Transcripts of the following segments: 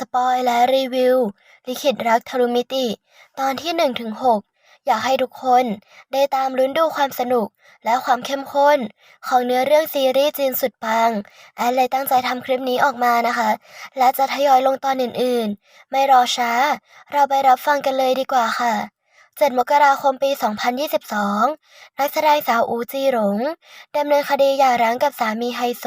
สปอยและรีวิว ลิขิตรักทรุมิติ ตอนที่1ถึง6อยากให้ทุกคนได้ตามลุ้นดูความสนุกและความเข้มข้น ของเนื้อเรื่องซีรีส์จีนสุดปัง แอนเลยตั้งใจทำคลิปนี้ออกมานะคะ และจะทยอยลงตอนอื่นๆ ไม่รอช้า เราไปรับฟังกันเลยดีกว่าค่ะ 7 มกราคมปี 2022 นักแสดงสาวอูจีหลงดำเนินคดีหย่าร้างกับสามีไฮโซ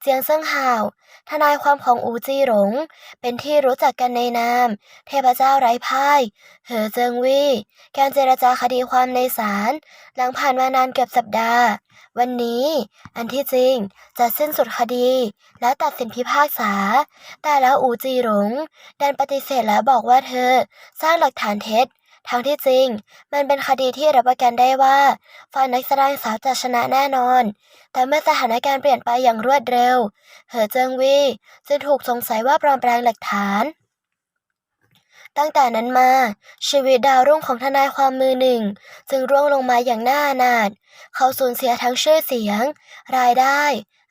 เจียงเซิงฮาว ทนายความของอูจีหลง เป็นที่รู้จักกันในนาม เทพเจ้าไร้พ่าย เหอเจิงวี่ การเจรจาคดีความในศาล หลังผ่านมานานเกือบสัปดาห์ วันนี้ อันที่จริงจะสิ้นสุดคดี และตัดสินพิพากษา แต่แล้วอูจีหลงดันปฏิเสธและบอกว่าเธอ สร้างหลักฐานเท็จ ทั้งที่จริง มันเป็นคดีที่รับประกันได้ว่าฝ่ายนักแสดงสาวจะชนะแน่นอน แต่เมื่อสถานการณ์เปลี่ยนไปอย่างรวดเร็ว เหอเจิงวีจึงถูกสงสัยว่าปลอมแปลงหลักฐาน ตั้งแต่นั้นมา ชีวิตดาวรุ่งของทนายความมือหนึ่ง จึงร่วงลงมาอย่างน่าอนาถเขาสูญเสียทั้งชื่อเสียง รายได้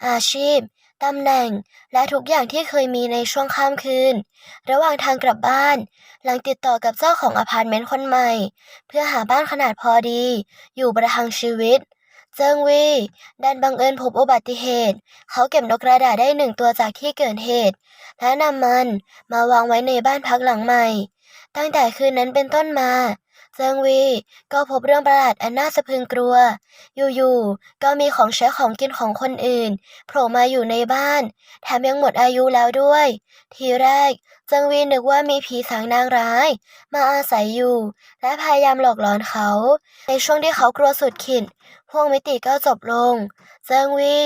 อาชีพ ตำแหน่ง และทุกอย่างที่เคยมีในช่วงข้ามคืน ระหว่างทางกลับบ้าน หลังติดต่อกับเจ้าของอพาร์ตเมนต์คนใหม่ เพื่อหาบ้านขนาดพอดี อยู่ประทังชีวิต เจิงวีดันบังเอิญพบอุบัติเหตุ เขาเก็บนกกระดาษได้หนึ่งตัวจากที่เกิดเหตุ และนำมันมาวางไว้ในบ้านพักหลังใหม่ ตั้งแต่คืนนั้นเป็นต้นมา เจิงวีก็พบเรื่องประหลาดอันน่าสะพรึงกลัว อยู่ๆ ก็มีของใช้ของกินของคนอื่นโผล่มาอยู่ในบ้าน แถมยังหมดอายุแล้วด้วย ทีแรกเจิงวีนึกว่ามีผีสางนางร้าย มาอาศัยอยู่ และพยายามหลอกหลอนเขา ในช่วงที่เขากลัวสุดขีด ห่วงมิติก็จบลง เจิงวี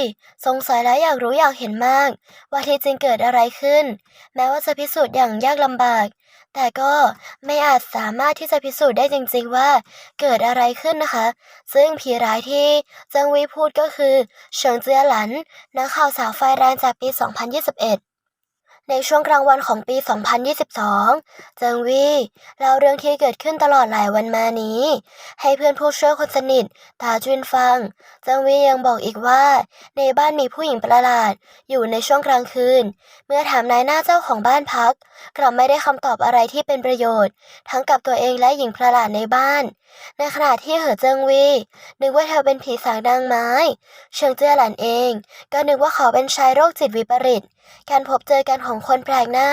สงสัยและอยากรู้อยากเห็นมาก ว่าที่จริงเกิดอะไรขึ้น แม้ว่าจะพิสูจน์อย่างยากลำบาก แต่ก็ไม่อาจสามารถที่จะพิสูจน์ได้จริงๆว่าเกิดอะไรขึ้นนะคะ ซึ่งผีร้ายที่เจิงวีพูดก็คือเฉิงเจียหลันนักข่าวสาวไฟแรงจากปี 2021 ในช่วงกลางวันของปี 2022 เจิงวีเล่าเรื่องที่เกิดขึ้นตลอดหลายวันมานี้ ให้เพื่อนผู้ช่วยคนสนิทตาจุนฟัง เจิงวียังบอกอีกว่า ในบ้านมีผู้หญิงประหลาด อยู่ในช่วงกลางคืน เมื่อถามนายหน้าเจ้าของบ้านพัก กลับไม่ได้คำตอบอะไรที่เป็นประโยชน์ ทั้งกับตัวเองและหญิงประหลาดในบ้าน ในขณะที่เหอเจิงวี นึกว่าเธอเป็นผีสางนางไม้เฉิงเจี้หลันเอง ก็นึกว่าเขาเป็นชายโรคจิตวิปริต การพบเจอกันของคนแปลกหน้า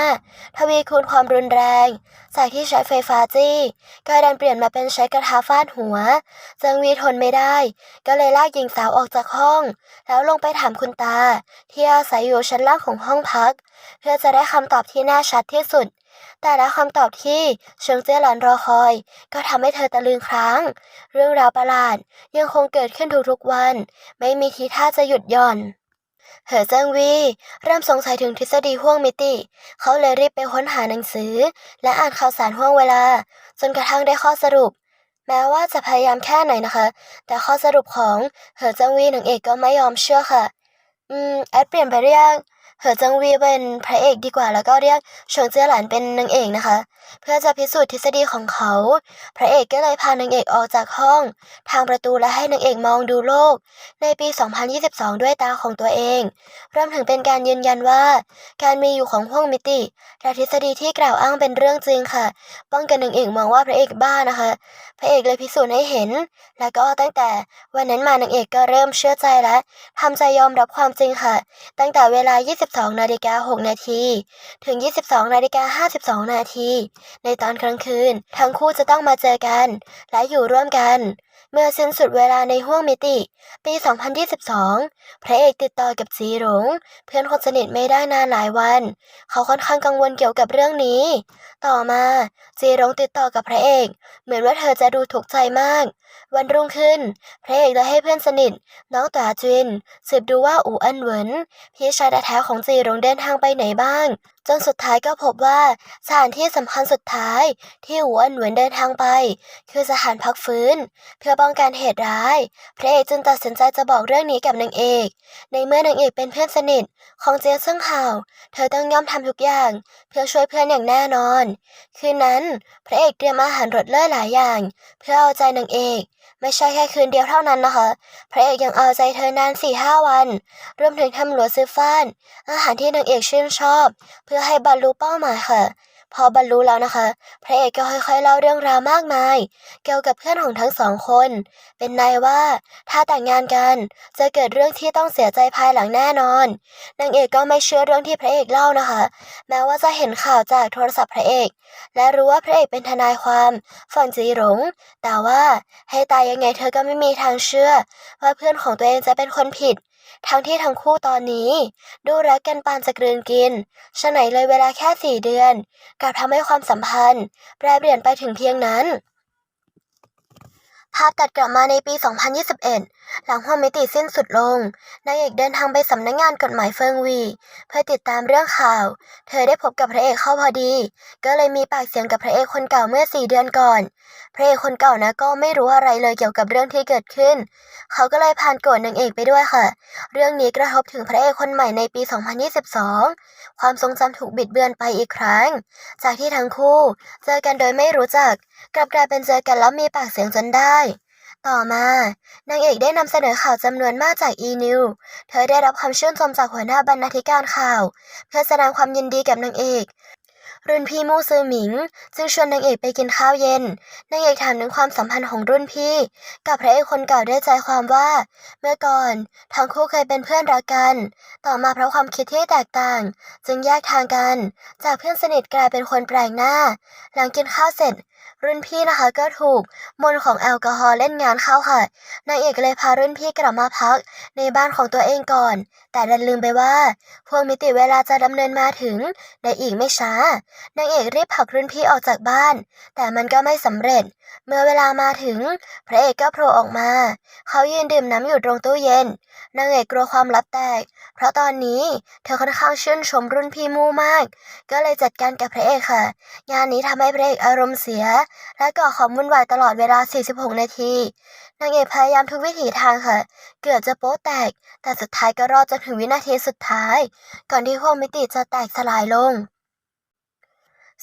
ทวีคูณความรุนแรง จากที่ใช้ไฟฟ้าจี้ก็ดันเปลี่ยนมาเป็นใช้กระทะฟาดหัว เจิงวีทนไม่ได้ ก็เลยลากหญิงสาวออกจากห้อง แล้วลงไปถามคุณตา ที่อาศัยอยู่ชั้นล่างของห้องพัก เพื่อจะได้คำตอบที่แน่ชัดที่สุดแต่และคำตอบที่เชิงเจี้ยหลันรอคอย ก็ทำให้เธอตะลึงครั้ง เรื่องราวประหลาดยังคงเกิดขึ้นทุกๆวัน ไม่มีทีท่าจะหยุดหย่อน เหอเจิงวีเริ่มสงสัยถึงทฤษฎีห่วงมิติ เขาเลยรีบไปค้นหาหนังสือ และอ่านข่าวสารห่วงเวลา จนกระทั่งได้ข้อสรุป แม้ว่าจะพยายามแค่ไหนนะคะ แต่ข้อสรุปของเหอเจิงวีนางเอกก็ไม่ยอมเชื่อค่ะ อืมแอดเปลี่ยนไปเรียก เหอเจิงวีเป็นพระเอกดีกว่าแล้วก็เรียกเฉิงเจี้ยหลันเป็นนางเอกนะคะ เพื่อจะพิสูจน์ทฤษฎีของเขา พระเอกก็เลยพานางเอกออกจากห้อง ทางประตูและให้นางเอกมองดูโลก ในปี 2022 ด้วยตาของตัวเองรวมถึงเป็นการยืนยันว่า การมีอยู่ของห้วงมิติและทฤษฎีที่กล่าวอ้างเป็นเรื่องจริงค่ะ ป้องกันนางเอกมองว่าพระเอกบ้านะคะ พระเอกเลยพิสูจน์ให้เห็น แล้วก็ตั้งแต่วันนั้นมานางเอกก็เริ่มเชื่อใจและทำใจยอมรับความจริงค่ะ ตั้งแต่เวลา22นาฬิกา6นาทีถึง 22นาฬิกา52นาทีในตอนกลางคืน ทั้งคู่จะต้องมาเจอกัน และอยู่ร่วมกัน เมื่อสิ้นสุดเวลาในห้วงมิติ ปี 2022 พระเอกติดต่อกับจีหลงเพื่อนคนสนิทไม่ได้นานหลายวัน เขาค่อนข้างกังวลเกี่ยวกับเรื่องนี้ ต่อมาจีหลงติดต่อกับพระเอก เหมือนว่าเธอจะดูถูกใจมาก วันรุ่งขึ้น พระเอกได้ให้เพื่อนสนิท น้องตาจินสืบดูว่าอูอันเหวินพี่ชายแท้ของจีหลงเดินทางไปไหนบ้าง จนสุดท้ายก็พบว่าสถานที่สำคัญสุดท้ายที่อู่อันวนเดินทางไป คือสถานพักฟื้น เพื่อป้องกันเหตุร้าย พระเอกจึงตัดสินใจจะบอกเรื่องนี้กับนางเอก ในเมื่อนางเอกเป็นเพื่อนสนิทของเจียงเซิงห่าว เธอต้องยอมทำทุกอย่าง เพื่อช่วยเพื่อนอย่างแน่นอน คืนนั้น พระเอกเตรียมอาหารรสเลิศหลายอย่าง เพื่อเอาใจนางเอก ไม่ใช่แค่คืนเดียวเท่านั้นนะคะ พระเอกยังเอาใจเธอนานสี่ห้าวัน รวมถึงทำหลัวซื้อฟ้าน อาหารที่นางเอกชื่นชอบ เพื่อให้บรรลุเป้าหมายค่ะ พอบรรลุแล้วนะคะ พระเอกก็ค่อยๆเล่าเรื่องราวมากมาย เกี่ยวกับเพื่อนของทั้งสองคน เป็นนายว่าถ้าแต่งงานกันจะเกิดเรื่องที่ต้องเสียใจภายหลังแน่นอนนางเอกก็ไม่เชื่อเรื่องที่พระเอกเล่านะคะ แม้ว่าจะเห็นข่าวจากโทรศัพท์พระเอก และรู้ว่าพระเอกเป็นทนายความฝั่งจีหลงแต่ว่าให้ตายยังไงเธอก็ไม่มีทางเชื่อ ว่าเพื่อนของตัวเองจะเป็นคนผิด ทั้งที่ทั้งคู่ตอนนี้ ดูรักกันปานจะกลืนกินฉะไหนเลยเวลาแค่สี่เดือนกลับทำให้ความสัมพันธ์ แปรเปลี่ยนไปถึงเพียงนั้น ภาพตัดกลับมาในปี 2021 หลังห้องมิติสิ้นสุดลง นางเอกเดินทางไปสำนักงงานกฎหมายเฟิงวี เพื่อติดตามเรื่องข่าว เธอได้พบกับพระเอกเข้าพอดี ก็เลยมีปากเสียงกับพระเอกคนเก่าเมื่อสี่เดือนก่อน พระเอกคนเก่านะก็ไม่รู้อะไรเลยเกี่ยวกับเรื่องที่เกิดขึ้น เขาก็เลยพานโกรธนางเอกไปด้วยค่ะ เรื่องนี้กระทบถึงพระเอกคนใหม่ในปี 2022 ความทรงจำถูกบิดเบือนไปอีกครั้ง จากที่ทั้งคู่ เจอกันโดยไม่รู้จัก กลับกลายเป็นเจอกันแล้วมีปากเสียงจนได้ ต่อมานางเอกได้นำเสนอข่าวจำนวนมากจากอีนิวเธอได้รับคำชื่นชมจากหัวหน้าบรรณาธิการข่าว เพื่อแสดงความยินดีกับนางเอก รุ่นพี่มู่ซือหมิง จึงชวนนางเอกไปกินข้าวเย็น นางเอกถามถึงความสัมพันธ์ของรุ่นพี่ กับพระเอกคนเก่าด้วยใจความว่า เมื่อก่อนทั้งคู่เคยเป็นเพื่อนรักกัน ต่อมาเพราะความคิดที่แตกต่าง จึงแยกทางกัน จากเพื่อนสนิทกลายเป็นคนแปลกหน้า หลังกินข้าวเสร็จ รุ่นพี่นะคะก็ถูกมนของแอลกอฮอล์เล่นงานเข้าค่ะนางเอกเลยพารุ่นพี่กลับมาพักในบ้านของตัวเองก่อน แต่ดันลืมไปว่าพวกมิติเวลาจะดำเนินมาถึงในอีกไม่ช้านางเอกรีบผลักรุ่นพี่ออกจากบ้าน แต่มันก็ไม่สำเร็จ เมื่อเวลามาถึง พระเอกก็โผล่ออกมา เขายืนดื่มน้ำอยู่ตรงตู้เย็น นางเอกกลัวความลับแตก เพราะตอนนี้เธอค่อนข้างชื่นชมรุ่นพี่มู่มาก ก็เลยจัดการกับพระเอกค่ะ งานนี้ทำให้พระเอกอารมณ์เสีย และก่อความวุ่นวายตลอดเวลา 46 นาที นางเอกพยายามทุกวิถีทางค่ะ เกือบจะโป๊แตก แต่สุดท้ายก็รอดจนถึงวินาทีสุดท้าย ก่อนที่ห้วงมิติจะแตกสลายลง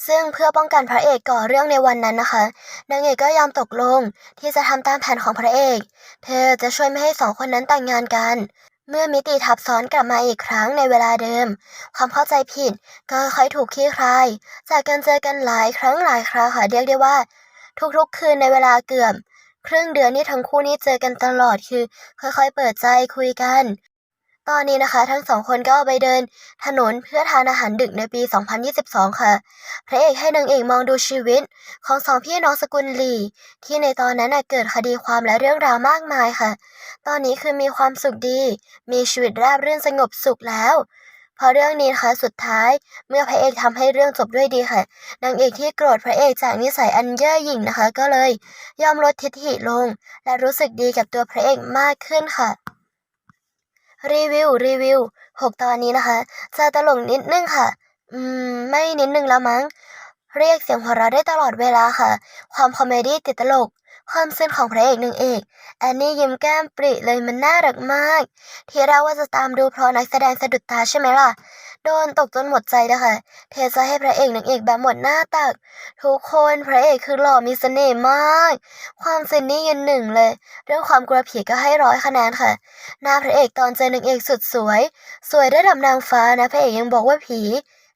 ซึ่งเพื่อป้องกันพระเอกก่อเรื่องในวันนั้นนะคะ นางเอกก็ยอมตกลงที่จะทำตามแผนของพระเอก เธอจะช่วยไม่ให้สองคนนั้นแต่งงานกัน เมื่อมิติทับซ้อนกลับมาอีกครั้งในเวลาเดิม ความเข้าใจผิดก็ค่อยถูกคลี่คลาย จากการเจอกันหลายครั้งหลายคราค่ะเรียกได้ว่า ทุกๆ คืนในเวลาเกือบครึ่งเดือนที่ทั้งคู่นี้เจอกันตลอดคือ ค่อยๆ เปิดใจคุยกัน ตอนนี้นะคะ ทั้งสองคนก็ไปเดิน ถนนเพื่อทานอาหารดึกในปี 2022 ค่ะ พระเอกให้นางเอกมองดูชีวิต ของสองพี่น้องสกุลลี ที่ในตอนนั้นเกิดคดีความและเรื่องราวมากมายค่ะ ตอนนี้คือมีความสุขดี มีชีวิตราบรื่นสงบสุขแล้วพอเรื่องนี้นะคะสุดท้ายเมื่อพระเอกทำให้เรื่องจบด้วยดีค่ะนางเอกที่โกรธพระเอกจากนิสัยอันเย่อหยิ่งนะคะ ก็เลยยอมลดทิฐิลง และรู้สึกดีกับตัวพระเอกมากขึ้นค่ะ รีวิวรีวิวหกตอนนี้นะคะ จะตลกนิดนึงค่ะ อืม ไม่นิดนึงแล้วมั้ง เรียกเสียงหัวเราะได้ตลอดเวลาค่ะ ความคอมเมดี้ติดตลก ความซึ้งของพระเอกหนางเอกแอนนี่ยิ้มแก้มปริเลยมันน่ารักมาก ที่เราว่าจะตามดูเพราะนักแสดงสะดุดตาใช่ไหมล่ะ โดนตกจนหมดใจนะคะเทจะให้พระเอกหนางเอกแบบหมดหน้าตัก ทุกคนพระเอกคือหล่อมีเสน่ห์มาก ความซินนี่ยืนหนึ่งเลย เรื่องความกลัวผีก็ให้ร้อยคะแนนค่ะ หน้าพระเอกตอนเจอนางเอกสุดสวย สวยระดับนางฟ้านะพระเอกยังบอกว่าผี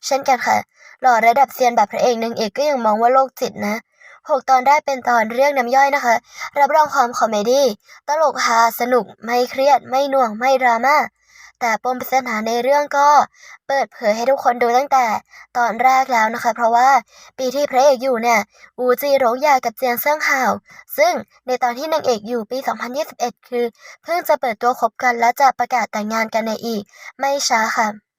เช่นกันค่ะหล่อระดับเซียนแบบพระเอกหนางเอกก็ยังมองว่าโรคจิตนะ หกตอนได้เป็นตอนเรื่องน้ำย่อยนะคะ รับรองความคอมเมดี้ตลกฮาสนุกไม่เครียด ไม่น่วงไม่ดราม่าแต่ปมปริศนาในเรื่องก็เปิดเผยให้ทุกคนดูตั้งแต่ตอนแรกแล้วนะคะ เพราะว่าปีที่พระเอกอยู่เนี่ย อูจีหลงหยากับเจียงเซิงห่าว ซึ่งในตอนที่นางเอกอยู่ปี 2021 คือ เพิ่งจะเปิดตัวคบกันและจะประกาศแต่งงานกันในอีก ไม่ช้าค่ะ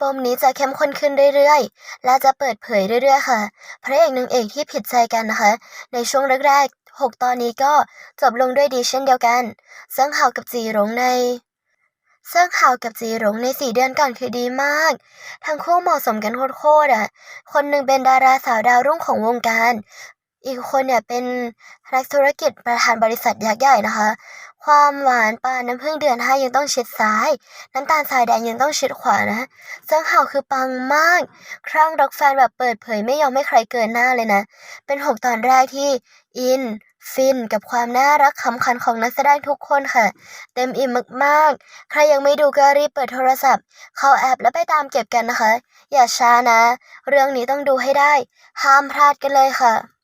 ปมนี้จะเข้มข้นขึ้นเรื่อยๆ และจะเปิดเผยเรื่อยๆ ค่ะ พระเอกนางเอกที่ผิดใจกันนะคะ ในช่วงแรกๆ 6 ตอนนี้ก็จบลงด้วยดีเช่นเดียวกันเซิงห่าวกับจีหลงในเซิงห่าวกับจีหลงในสี่เดือนก่อนคือดีมาก ทั้งคู่เหมาะสมกันโคตรๆอะ คนหนึ่งเป็นดาราสาวดาวรุ่งของวงการ อีกคนเนี่ยเป็นนักธุรกิจประธานบริษัทยักษ์ใหญ่นะคะ ความหวานปานน้ำผึ้งเดือนห้ายังต้องชิดซ้าย น้ำตาลทรายแดงยังต้องชิดขวานะเซิงเห่าคือปังมาก ครั่งรักแฟนแบบเปิดเผยไม่ยอมให้ใครเกินหน้าเลยนะ เป็นหกตอนแรกที่อินฟินกับความน่ารักขำขันของนักแสดงทุกคนค่ะ เต็มอิ่มมากๆ ใครยังไม่ดูก็รีบเปิดโทรศัพท์ เข้าแอปแล้วไปตามเก็บกันนะคะ อย่าช้านะ เรื่องนี้ต้องดูให้ได้ ห้ามพลาดกันเลยค่ะ